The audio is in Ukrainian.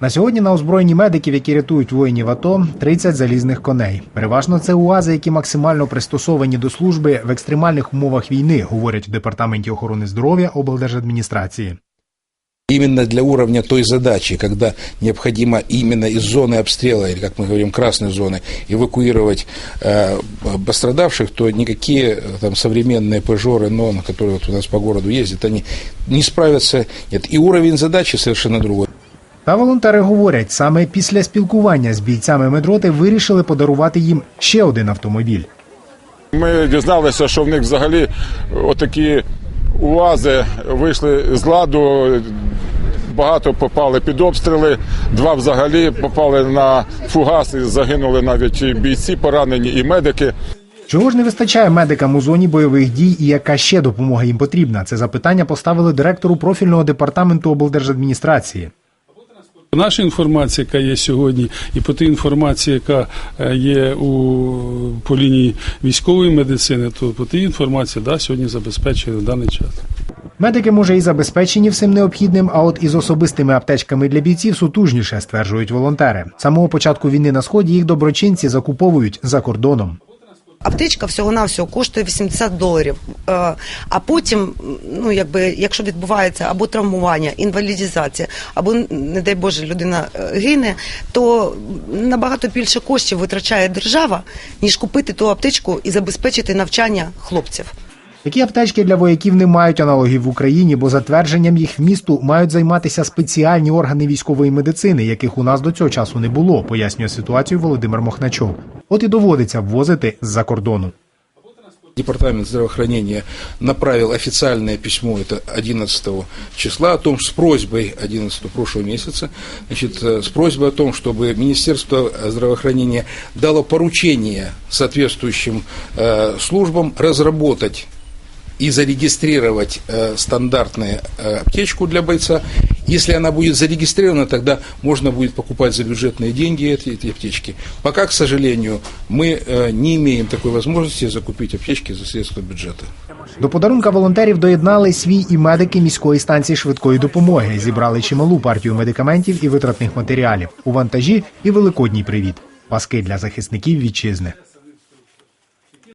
На сьогодні на озброєнні медиків, які рятують воїнів АТО, 30 залізних коней. Переважно це УАЗи, які максимально пристосовані до служби в екстремальних умовах війни, говорять в департаменті охорони здоров'я облдержадміністрації. Именно для уровня той задачи, когда необходимо именно из зоны обстрела, или, как мы говорим, красной зоны, эвакуировать э, пострадавших, то никакие э, там современные пежоры, НОН, которые вот у нас по городу ездят, они не справятся. Нет. И уровень задачи совершенно другой. Та волонтери говорять, саме після спілкування з бійцями медроти вирішили подарувати їм ще один автомобіль. Ми дізналися, що в них взагалі отакі УАЗи вийшли з ладу. Багато попали під обстріли, два взагалі попали на фугас і загинули навіть і бійці поранені, і медики. Чого ж не вистачає медикам у зоні бойових дій і яка ще допомога їм потрібна? Це запитання поставили директору профільного департаменту облдержадміністрації. Наша інформація, яка є сьогодні, і по тій інформації, яка е, є у по лінії військової медицини, то по тій інформації да, сьогодні забезпечує на даний час. Медики, може, і забезпечені всім необхідним, а от із особистими аптечками для бійців сутужніше, стверджують волонтери. Самого початку війни на сході їх доброчинці закуповують за кордоном. Аптечка всього-навсього коштує 80 доларів. Е, А потім, ну якби, якщо відбувається або травмування, інвалідізація, або, не дай Боже, людина е, гине, то набагато більше коштів витрачає держава, ніж купити ту аптечку і забезпечити навчання хлопців. Такі аптечки для вояків не мають аналогів в Україні, бо затвердженням їх вмісту мають займатися спеціальні органи військової медицини, яких у нас до цього часу не було, пояснює ситуацію Володимир Мохначов. От і доводиться ввозити з-за кордону. Департамент здравоохранения направил официальное письмо, это 11 числа, о том, с просьбой 11 прошлого месяца, значит, э, с просьбой о том, чтобы Министерство здравоохранения дало поручение соответствующим э, службам разработать и зарегистрировать э, стандартную э, аптечку для бойца. Если она будет зарегистрирована, тогда можно будет покупать за бюджетные деньги эти, эти аптечки. Пока, к сожалению, мы э, не имеем такой возможности закупить аптечки за средства бюджета. До подарунка волонтерів доєднали свій і медики міської станції швидкої допомоги. Зібрали чималу партію медикаментів і витратних матеріалів у вантажі і великодній привіт. Паски для захисників вітчизни.